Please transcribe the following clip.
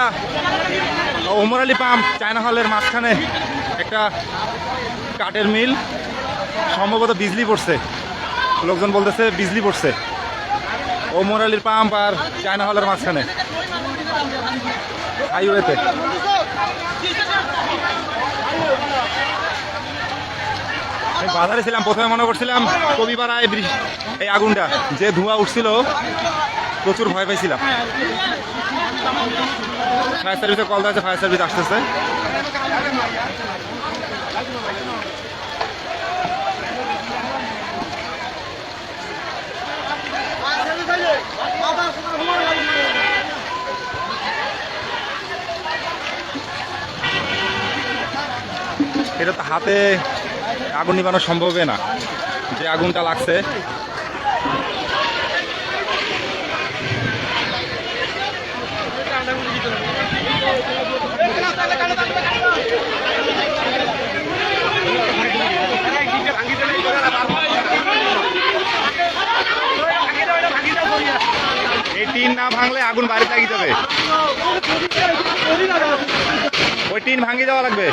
এটা Omar Ali pump, China হলের মাঝখানে একটা কাঠের মিল। সম্ভবত বিজলি পড়ছে। লোকজন বলতেছে বিজলি পড়ছে। ওমর আলীর পাম্প আর চায়না হলের মাঝখানে। হাইওয়েতে আমি বাজারে ছিলাম, প্রথমে মনে করছিলাম কবিপাড়ায় এই আগুনটা। যে ধোঁয়া উঠছিল, প্রচুর ভয় পাইছিলাম। ফায়ার সার্ভিসে কল দিয়েছে ফায়ার সার্ভিস আসতেছে। এটা তো হাতে আগুন নিবানো সম্ভবই না। যে আগুনটা লাগছে টিন না ভাঙলে আগুন বাইরে লাগি যাবে ওই টিন ভাঙিয়ে যাওয়া লাগবে।